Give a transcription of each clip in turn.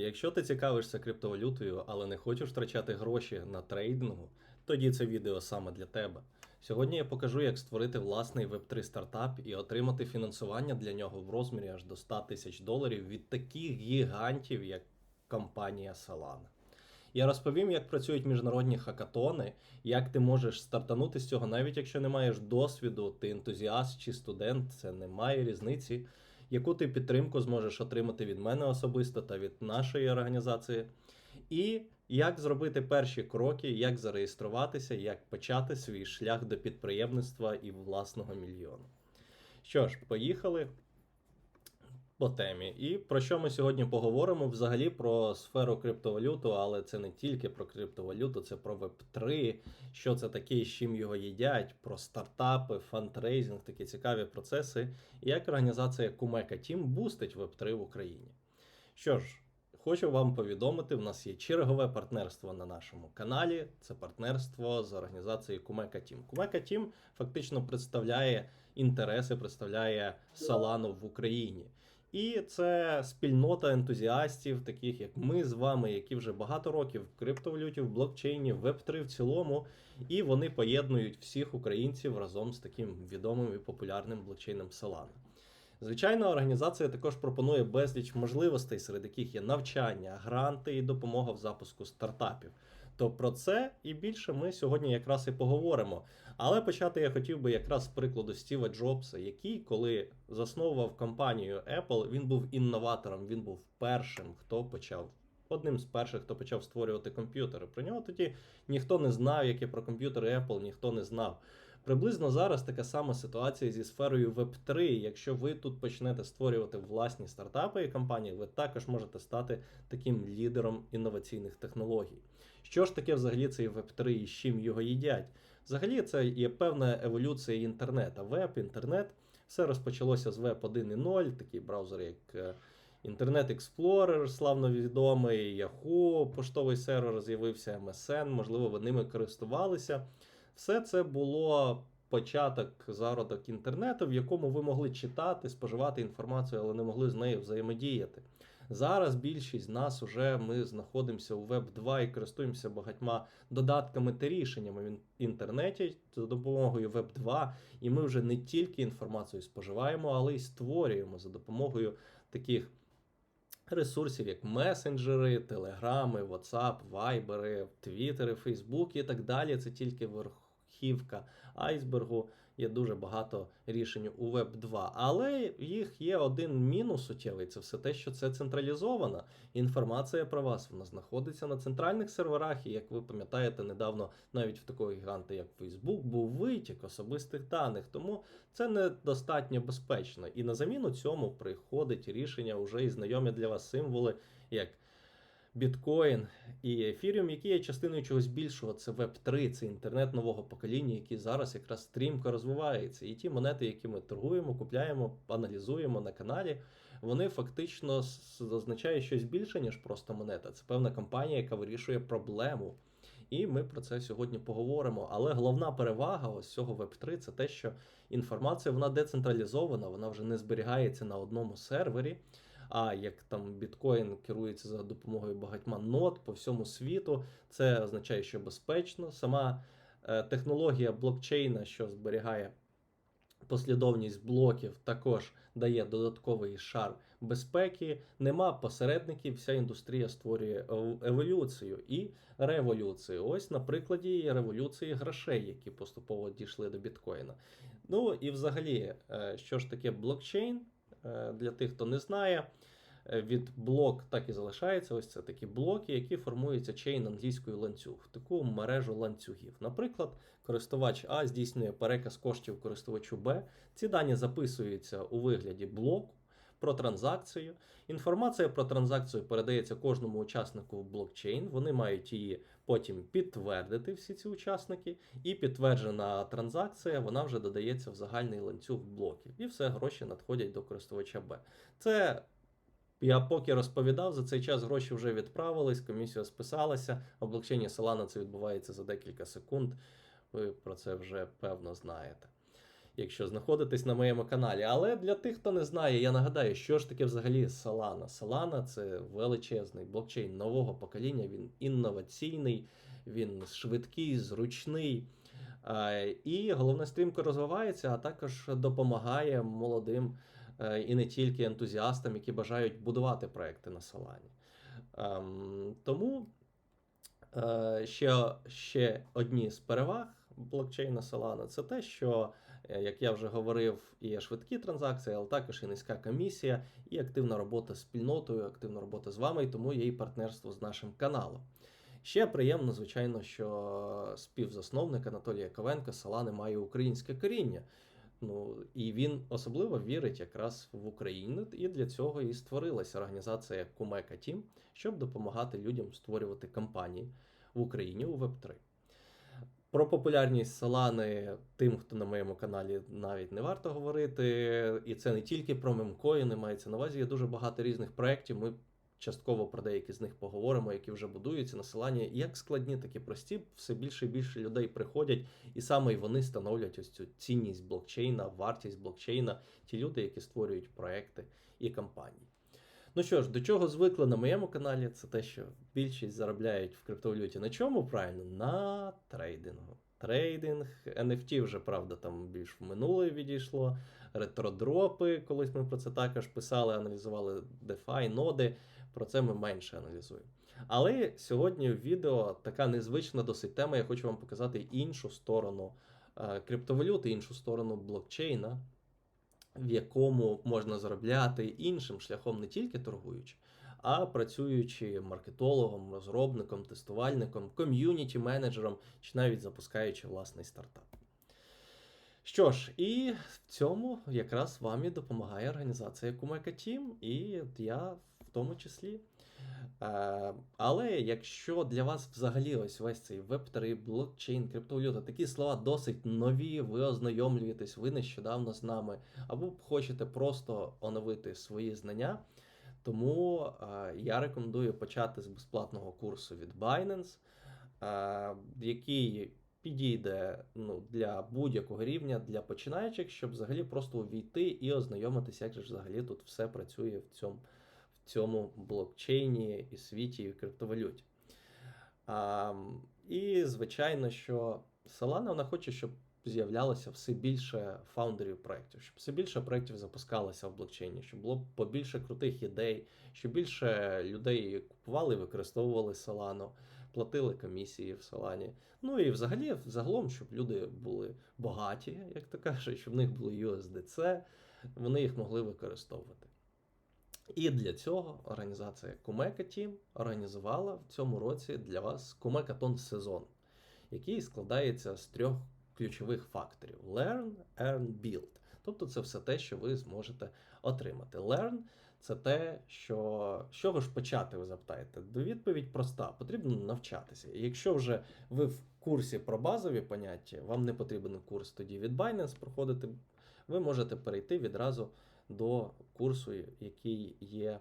Якщо ти цікавишся криптовалютою, але не хочеш втрачати гроші на трейдингу, тоді це відео саме для тебе. Сьогодні я покажу, як створити власний Web3 стартап і отримати фінансування для нього в розмірі аж до 100 тисяч доларів від таких гігантів, як компанія Solana. Я розповім, як працюють міжнародні хакатони, як ти можеш стартанути з цього, навіть якщо не маєш досвіду, ти ентузіаст чи студент, це не має різниці. Яку ти підтримку зможеш отримати від мене особисто та від нашої організації, і як зробити перші кроки, як зареєструватися, як почати свій шлях до підприємництва і власного мільйону. Що ж, поїхали по темі. І про що ми сьогодні поговоримо? Взагалі про сферу криптовалюту, але це не тільки про криптовалюту, це про Web3, що це таке, з чим його їдять, про стартапи, фандрейзинг, такі цікаві процеси, і як організація Kumeka Team бустить Web3 в Україні. Що ж, хочу вам повідомити, в нас є чергове партнерство на нашому каналі. Це партнерство з організацією Kumeka Team. Kumeka Team фактично представляє інтереси, представляє Solana в Україні. І це спільнота ентузіастів, таких як ми з вами, які вже багато років в криптовалюті, в блокчейні, в Web3 в цілому, і вони поєднують всіх українців разом з таким відомим і популярним блокчейном Solana. Звичайно, організація також пропонує безліч можливостей, серед яких є навчання, гранти і допомога в запуску стартапів. То про це і більше ми сьогодні якраз і поговоримо. Але почати я хотів би якраз з прикладу Стіва Джобса, який, коли засновував компанію Apple, він був інноватором, він був першим, хто почав. Одним з перших, хто почав створювати комп'ютери. Про нього тоді ніхто не знав, як і про комп'ютери Apple, ніхто не знав. Приблизно зараз така сама ситуація зі сферою Web3. Якщо ви тут почнете створювати власні стартапи і компанії, ви також можете стати таким лідером інноваційних технологій. Що ж таке взагалі цей Web3 і з чим його їдять? Взагалі, це є певна еволюція інтернету. Веб, інтернет. Все розпочалося з Web 1.0, такий браузер, як е, Internet Explorer, славно відомий, Yahoo, поштовий сервер з'явився, MSN, можливо, ви ними користувалися. Все це було початок зародок інтернету, в якому ви могли читати, споживати інформацію, але не могли з нею взаємодіяти. Зараз більшість з нас уже ми знаходимося у Web 2 і користуємося багатьма додатками та рішеннями в інтернеті за допомогою Web 2, і ми вже не тільки інформацію споживаємо, але й створюємо за допомогою таких. Ресурсів, як месенджери, телеграми, WhatsApp, Viber, Твіттери, Фейсбук і так далі. Це тільки верхівка айсбергу. Є дуже багато рішень у Web 2. Але їх є один мінус суттєвий. Це все те, що це централізована інформація про вас. Вона знаходиться на центральних серверах. І як ви пам'ятаєте, недавно навіть в такої гіганти, як Facebook, був витік особистих даних. Тому це недостатньо безпечно. І на заміну цьому приходить рішення вже і знайомі для вас символи, як біткоін і ефіріум, які є частиною чогось більшого. Це Web 3, це інтернет нового покоління, який зараз якраз стрімко розвивається. І ті монети, які ми торгуємо, купляємо, аналізуємо на каналі, вони фактично означають щось більше, ніж просто монета. Це певна компанія, яка вирішує проблему. І ми про це сьогодні поговоримо. Але головна перевага ось цього Web3 це те, що інформація вона децентралізована, вона вже не зберігається на одному сервері. А як там біткоін керується за допомогою багатьма нод по всьому світу, це означає, що безпечно. Сама е, технологія блокчейна, що зберігає послідовність блоків, також дає додатковий шар безпеки. Нема посередників, вся індустрія створює еволюцію і революцію. Ось на прикладі революції грошей, які поступово дійшли до біткоїна. Ну і взагалі, е, що ж таке блокчейн? Е, для тих, хто не знає, е, від блок так і залишається. Ось це такі блоки, які формуються чейн англійською ланцюг, таку мережу ланцюгів. Наприклад, користувач А здійснює переказ коштів користувачу Б. Ці дані записуються у вигляді блоку. Про транзакцію. Інформація про транзакцію передається кожному учаснику в блокчейн. Вони мають її потім підтвердити, всі ці учасники, і підтверджена транзакція вона вже додається в загальний ланцюг блоків. І все, гроші надходять до користувача Б. Це. Я поки розповідав, за цей час гроші вже відправились, комісія списалася. У блокчейні Solana це відбувається за декілька секунд. Ви про це вже певно знаєте. Якщо знаходитесь на моєму каналі. Але для тих, хто не знає, я нагадаю, що ж таке взагалі Solana. Solana – це величезний блокчейн нового покоління. Він інноваційний, він швидкий, зручний. І головне стрімко розвивається, а також допомагає молодим е, і не тільки ентузіастам, які бажають будувати проекти на Solana. Ем, Тому е, ще, ще одні з переваг блокчейна Solana це те, що, як я вже говорив, є швидкі транзакції, але також і низька комісія, і активна робота з спільнотою, активна робота з вами, і тому є і партнерство з нашим каналом. Ще приємно, звичайно, що співзасновник Анатолія Ковенка Солани має українське коріння. Ну і він особливо вірить якраз в Україну, і для цього і створилася організація Кумека Тім, щоб допомагати людям створювати компанії в Україні у Web3. Про популярність Solana тим, хто на моєму каналі навіть не варто говорити. І це не тільки про мемкоїни, мається на увазі. Є дуже багато різних проєктів. Ми частково про деякі з них поговоримо, які вже будуються на Solana. Як складні, так і прості. Все більше і більше людей приходять, і саме вони становлять ось цю цінність блокчейна, вартість блокчейна, ті люди, які створюють проекти і компанії. Ну що ж, до чого звикли на моєму каналі, це те, що більшість заробляють в криптовалюті. На чому правильно? На трейдингу. Трейдинг, NFT вже, правда, там більш в минуле відійшло. Ретродропи, колись ми про це також писали, аналізували DeFi, ноди. Про це ми менше аналізуємо. Але сьогодні в відео така незвична досить тема. Я хочу вам показати іншу сторону е, криптовалюти, іншу сторону блокчейна, в якому можна заробляти іншим шляхом, не тільки торгуючи, а працюючи маркетологом, розробником, тестувальником, ком'юніті менеджером чи навіть запускаючи власний стартап. Що ж, і в цьому якраз вам і допомагає організація Кумека Тім, і я в тому числі. Е, але якщо для вас взагалі ось весь цей Web3, блокчейн, криптовалюта, такі слова досить нові, ви ознайомлюєтесь, ви нещодавно з нами, або хочете просто оновити свої знання, тому е, я рекомендую почати з безплатного курсу від Binance, е, який підійде ну, для будь-якого рівня, для починаючих, щоб взагалі просто увійти і ознайомитися, як же взагалі тут все працює в цьому цьому блокчейні і світі і криптовалюті. А, І, звичайно, що Solana вона хоче, щоб з'являлося все більше фаундерів проєктів, щоб все більше проєктів запускалося в блокчейні, щоб було побільше крутих ідей, щоб більше людей купували і використовували Solana, платили комісії в Solana. Ну і взагалі, загалом, щоб люди були багаті, як то кажуть, щоб в них були USDC, вони їх могли використовувати. І для цього організація Kumeka Team організувала в цьому році для вас Kumekaton сезон, який складається з трьох ключових факторів: Learn, Earn, Build. Тобто це все те, що ви зможете отримати. Learn це те, що що ви ж почати, ви запитаєте. Відповідь проста: потрібно навчатися. І якщо вже ви в курсі про базові поняття, вам не потрібен курс тоді від Binance проходити, ви можете перейти відразу до курсу, який є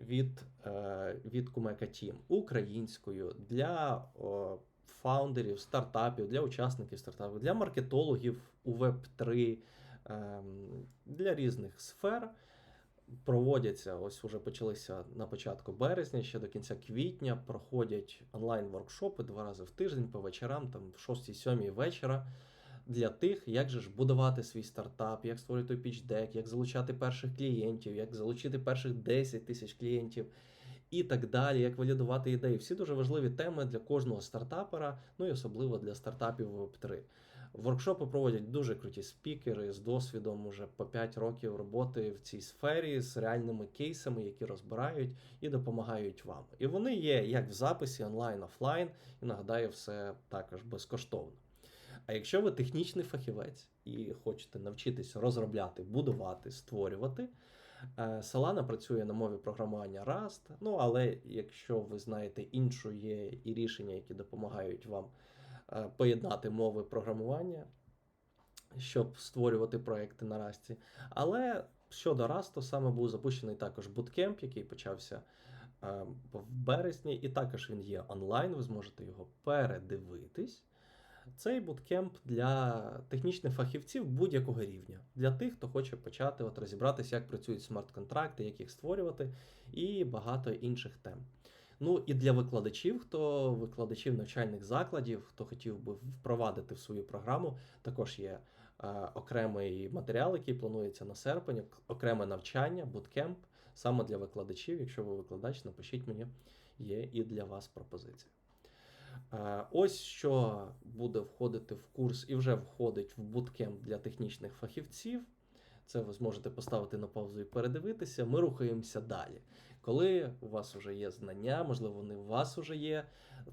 від е, від Kumeka Team українською для фаундерів стартапів, для учасників стартапів, для маркетологів у Web3, е, для різних сфер. Проводяться, ось уже почалися на початку березня, ще до кінця квітня проходять онлайн-воркшопи два рази в тиждень по вечорам, там в 6-7 вечора для тих, як же ж будувати свій стартап, як створити той пічдек, як залучати перших клієнтів, як залучити перших 10 тисяч клієнтів і так далі, як валідувати ідеї. Всі дуже важливі теми для кожного стартапера, ну і особливо для стартапів Web3. Воркшопи проводять дуже круті спікери з досвідом уже по 5 років роботи в цій сфері з реальними кейсами, які розбирають і допомагають вам. І вони є як в записі онлайн, офлайн, і нагадаю, все також безкоштовно. А якщо ви технічний фахівець і хочете навчитися розробляти, будувати, створювати, е, Solana працює на мові програмування Rust, ну але якщо ви знаєте іншу, є і рішення, які допомагають вам е, поєднати мови програмування, щоб створювати проекти на Rust. Але щодо Rust, саме був запущений також буткемп, який почався е, в березні, і також він є онлайн, ви зможете його передивитись. Цей буткемп для технічних фахівців будь-якого рівня, для тих, хто хоче почати от розібратися, як працюють смарт-контракти, як їх створювати, і багато інших тем. Ну і для викладачів, хто викладачів навчальних закладів, хто хотів би впровадити в свою програму, також є е, окремий матеріал, який планується на серпень, окреме навчання, буткемп саме для викладачів. Якщо ви викладач, напишіть мені, є і для вас пропозиція. Е, Ось що буде входити в курс і вже входить в буткемп для технічних фахівців. Це ви зможете поставити на паузу і передивитися. Ми рухаємося далі. Коли у вас вже є знання, можливо, вони у вас вже є,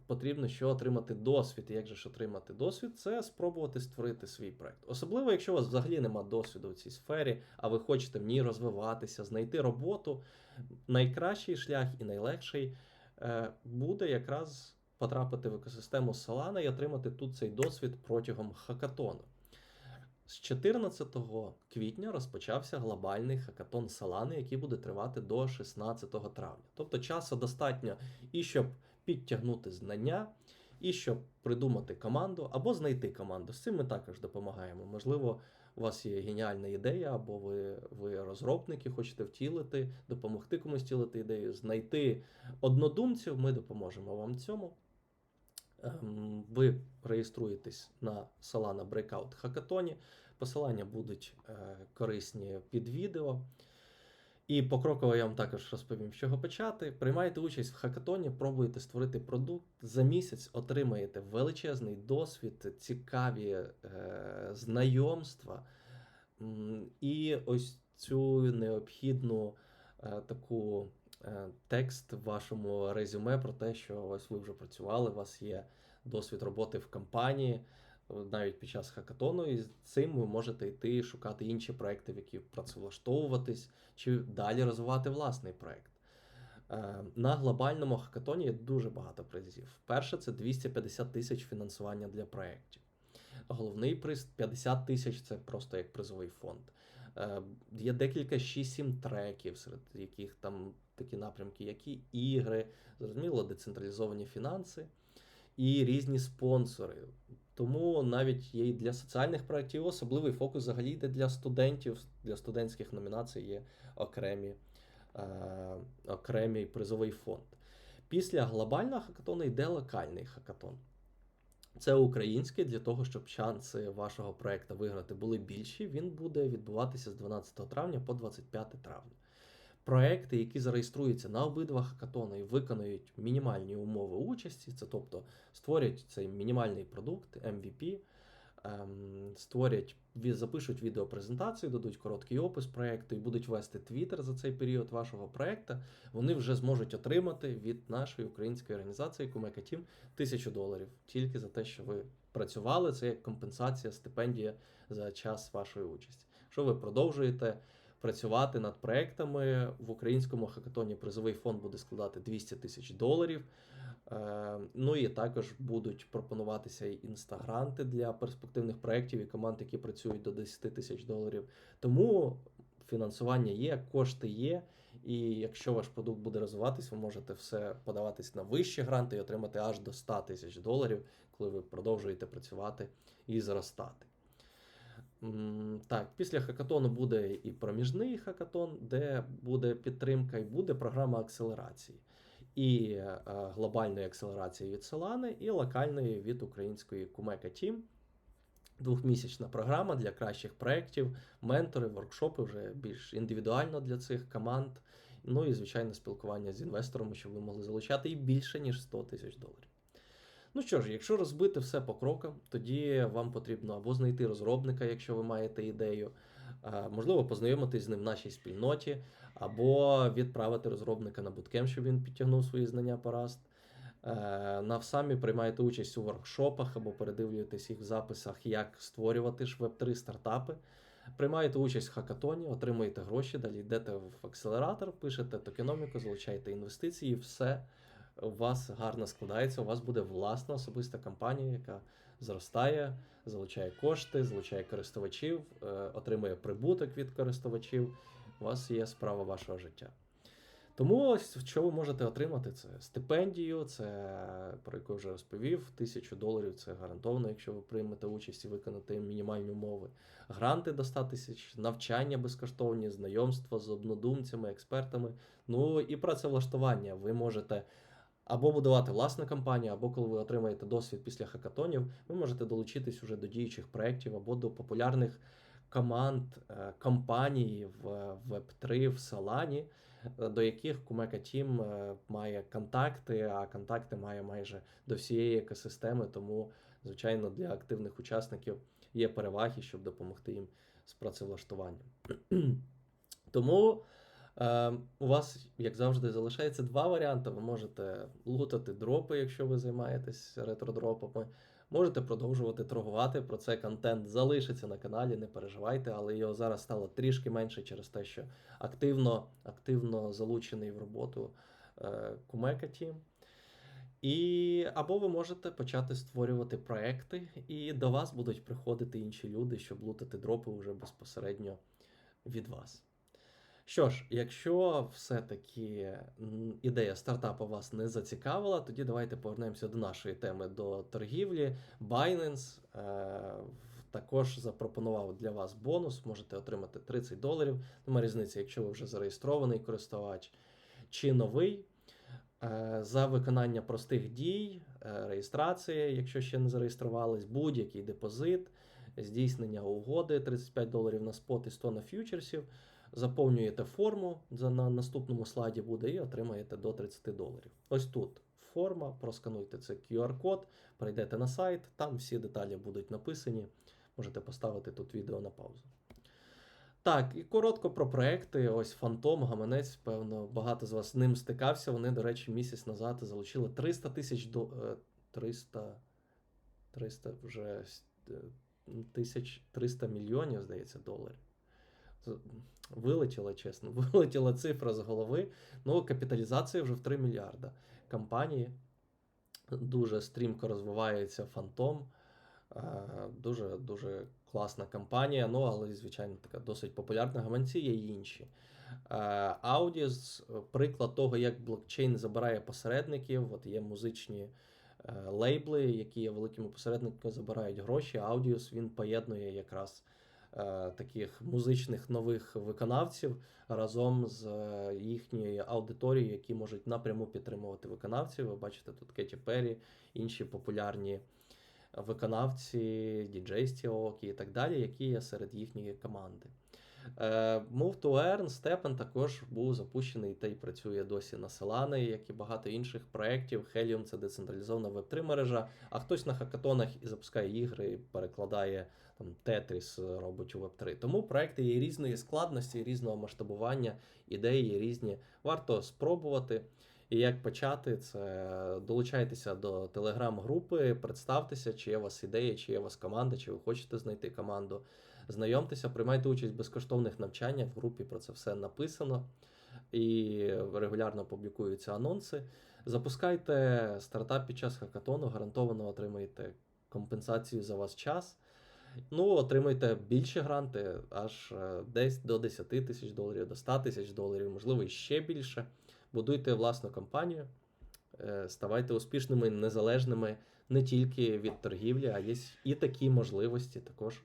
потрібно що отримати досвід. І як же ж отримати досвід? Це спробувати створити свій проект. Особливо, якщо у вас взагалі нема досвіду у цій сфері, а ви хочете в ній розвиватися, знайти роботу. Найкращий шлях і найлегший е, буде якраз потрапити в екосистему Solana і отримати тут цей досвід протягом хакатону. З 14 квітня розпочався глобальний хакатон Solana, який буде тривати до 16 травня. Тобто часу достатньо і щоб підтягнути знання, і щоб придумати команду або знайти команду. З цим ми також допомагаємо. Можливо, у вас є геніальна ідея, або ви, ви розробники, хочете втілити, допомогти комусь втілити ідею, знайти однодумців. Ми допоможемо вам цьому. Ем, Ви реєструєтесь на Solana Breakout хакатоні. Посилання будуть е, корисні під відео. І покроково я вам також розповім, з чого почати. Приймаєте участь в хакатоні, пробуєте створити продукт. За місяць отримаєте величезний досвід, цікаві е, знайомства. І ось цю необхідну е, таку текст в вашому резюме про те, що ось ви вже працювали, у вас є досвід роботи в компанії, е, навіть під час хакатону, і з цим ви можете йти шукати інші проекти, в які працевлаштовуватись, чи далі розвивати власний проект. Е, На глобальному хакатоні є дуже багато призів. Перше, це 250 тисяч фінансування для проєктів. Головний приз 50 тисяч це просто як призовий фонд. Е, Є декілька 6-7 треків, серед яких там такі напрямки, як і ігри, зрозуміло, децентралізовані фінанси і різні спонсори. Тому навіть є і для соціальних проєктів особливий фокус взагалі йде для студентів, для студентських номінацій є окремі, е, окремий призовий фонд. Після глобального хакатону йде локальний хакатон. Це український для того, щоб шанси вашого проекту виграти були більші. Він буде відбуватися з 12 травня по 25 травня. Проекти, які зареєструються на обидва хакатони і виконають мінімальні умови участі, це тобто створять цей мінімальний продукт, MVP, ем, створять, запишуть відеопрезентацію, дадуть короткий опис проекту і будуть вести твіттер за цей період вашого проекту, вони вже зможуть отримати від нашої української організації Кумека Тім тисячу доларів тільки за те, що ви працювали. Це як компенсація, стипендія за час вашої участі. Що ви продовжуєте працювати над проектами в українському хакатоні призовий фонд буде складати 200 тисяч доларів. Е, Ну і також будуть пропонуватися і інстагранти для перспективних проєктів і команд, які працюють до 10 тисяч доларів. Тому фінансування є, кошти є. І якщо ваш продукт буде розвиватись, ви можете все подаватись на вищі гранти і отримати аж до 100 тисяч доларів, коли ви продовжуєте працювати і зростати. Так, після хакатону буде і проміжний хакатон, де буде підтримка, і буде програма акселерації. І е, глобальної акселерації від Solana, і локальної від української Kumeka Team. Двохмісячна програма для кращих проєктів, ментори, воркшопи вже більш індивідуально для цих команд. Ну і звичайно спілкування з інвесторами, щоб ви могли залучати і більше ніж 100 тисяч доларів. Ну що ж, якщо розбити все по крокам, тоді вам потрібно або знайти розробника, якщо ви маєте ідею, можливо, познайомитись з ним в нашій спільноті, або відправити розробника на буткемп, щоб він підтягнув свої знання по Rust. Е, На самі приймаєте участь у воркшопах або передивлюєтесь їх в записах, як створювати ж Web3 стартапи. Приймаєте участь в хакатоні, отримуєте гроші, далі йдете в акселератор, пишете токеноміку, залучаєте інвестиції, все у вас гарно складається. У вас буде власна особиста компанія, яка зростає, залучає кошти, залучає користувачів, е, отримує прибуток від користувачів. У вас є справа вашого життя. Тому ось що ви можете отримати: це стипендію, це про яку вже розповів. Тисячу доларів це гарантовано, якщо ви приймете участь і виконаєте мінімальні умови. Гранти до 100 тисяч, навчання безкоштовні, знайомства з однодумцями, експертами. Ну і працевлаштування. Ви можете або будувати власну компанію, або коли ви отримаєте досвід після хакатонів, ви можете долучитись уже до діючих проєктів або до популярних команд, е, компаній в Web3 в Solana, е, до яких Kumeka Team е, має контакти, а контакти має майже до всієї екосистеми. Тому, звичайно, для активних учасників є переваги, щоб допомогти їм з працевлаштуванням. Тому у вас, як завжди, залишається два варіанти. Ви можете лутати дропи, якщо ви займаєтесь ретродропами. Можете продовжувати торгувати. Про це контент залишиться на каналі, не переживайте, але його зараз стало трішки менше через те, що активно, активно залучений в роботу е, Team. І або ви можете почати створювати проекти, і до вас будуть приходити інші люди, щоб лутати дропи вже безпосередньо від вас. Що ж, якщо все-таки ідея стартапу вас не зацікавила, тоді давайте повернемося до нашої теми до торгівлі. Binance е, також запропонував для вас бонус, можете отримати 30 доларів. Нема різниці, якщо ви вже зареєстрований користувач чи новий. Е, За виконання простих дій, е, реєстрація, якщо ще не зареєструвались, будь-який депозит, здійснення угоди 35 доларів на спот і 100 на фьючерсів. Заповнюєте форму на наступному слайді буде і отримаєте до 30 доларів. Ось тут форма, проскануйте це QR-код, перейдете на сайт, там всі деталі будуть написані. Можете поставити тут відео на паузу. Так, і коротко про проекти. Ось Фантом, Гаманець, певно, багато з вас з ним стикався. Вони, до речі, місяць назад залучили 300 тисяч до 300, 300 вже е, тисяч 300 мільйонів, здається, доларів. Вилетіла, чесно, вилетіла цифра з голови. Ну, капіталізація вже в 3 мільярда. Компанії дуже стрімко розвивається Фантом. Дуже дуже класна компанія, ну але, звичайно, така досить популярна. Гаманці є інші. Audis – приклад того, як блокчейн забирає посередників. От є музичні е, лейбли, які є великими посередниками, забирають гроші. Audis він поєднує якраз. Е, таких музичних нових виконавців разом з е, їхньою аудиторією, які можуть напряму підтримувати виконавців. Ви бачите тут Кеті Перрі, інші популярні виконавці, діджей Стіокі і так далі, які є серед їхньої команди. Е, Move to Earn, Stepn також був запущений та й працює досі на Solana, як і багато інших проєктів. Helium це децентралізована веб-3 мережа, а хтось на хакатонах і запускає ігри, перекладає там Tetris, робить у Web3. Тому проекти є різної складності, різного масштабування, ідеї різні. Варто спробувати. І як почати, це долучайтеся до телеграм-групи, представтеся, чи є у вас ідея, чи є у вас команда, чи ви хочете знайти команду. Знайомтеся, приймайте участь в безкоштовних навчаннях. В групі про це все написано і регулярно публікуються анонси. Запускайте стартап під час хакатону, гарантовано отримаєте компенсацію за ваш час. Ну, отримайте більші гранти, аж е, десь до 10 тисяч доларів, до 100 тисяч доларів, можливо, і ще більше. Будуйте власну компанію, е, ставайте успішними, незалежними не тільки від торгівлі, а є і такі можливості також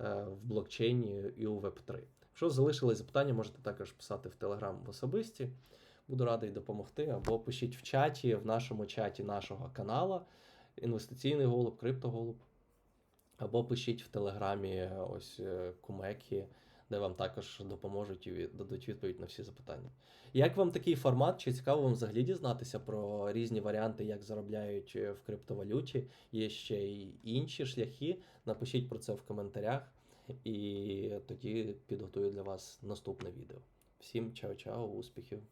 в блокчейні і у Web3. Якщо залишились запитання, можете також писати в Telegram в особисті. Буду радий допомогти. Або пишіть в чаті, в нашому чаті нашого каналу Інвестиційний голуб, криптоголуб. Або пишіть в Телеграмі ось е, кумекі де вам також допоможуть і дадуть відповідь на всі запитання. Як вам такий формат? Чи цікаво вам взагалі дізнатися про різні варіанти, як заробляють е, в криптовалюті? Є ще й інші шляхи. Напишіть про це в коментарях, і тоді підготую для вас наступне відео. Всім чао-чао, успіхів!